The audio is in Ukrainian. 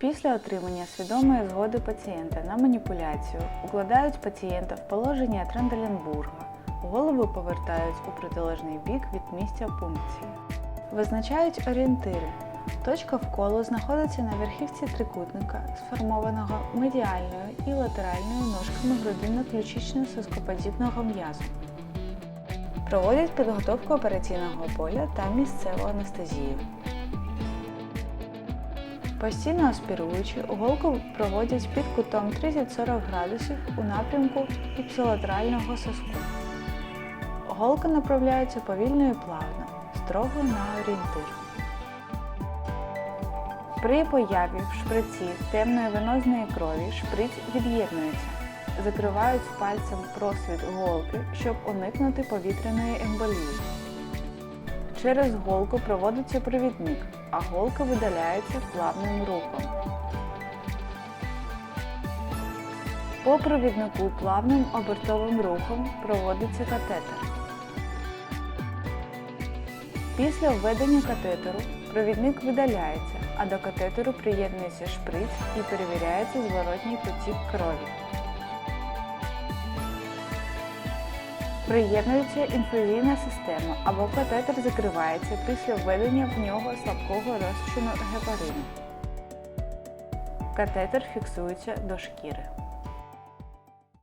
Після отримання свідомої згоди пацієнта на маніпуляцію укладають пацієнта в положення Тренделенбурга. Голову повертають у протилежний бік від місця пункції. Визначають орієнтири. Точка вколу знаходиться на верхівці трикутника, сформованого медіальною і латеральною ножками грудинно-ключично соскоподібного м'язу. Проводять підготовку операційного поля та місцеву анестезію. Постійно аспіруючи, голку проводять під кутом 30-40 градусів у напрямку іпсилатерального соску. Голка направляється повільно і плавно, строго на орієнтир. При появі в шприці темної венозної крові шприц від'єднується. Закривають пальцем просвіт голки, щоб уникнути повітряної емболії. Через голку проводиться провідник, а голка видаляється плавним рухом. По провіднику плавним обертовим рухом проводиться катетер. Після введення катетеру провідник видаляється, а до катетеру приєднується шприц і перевіряється зворотній потік крові. Приєднується інфузійна система або катетер закривається після введення в нього слабкого розчину гепарину. Катетер фіксується до шкіри.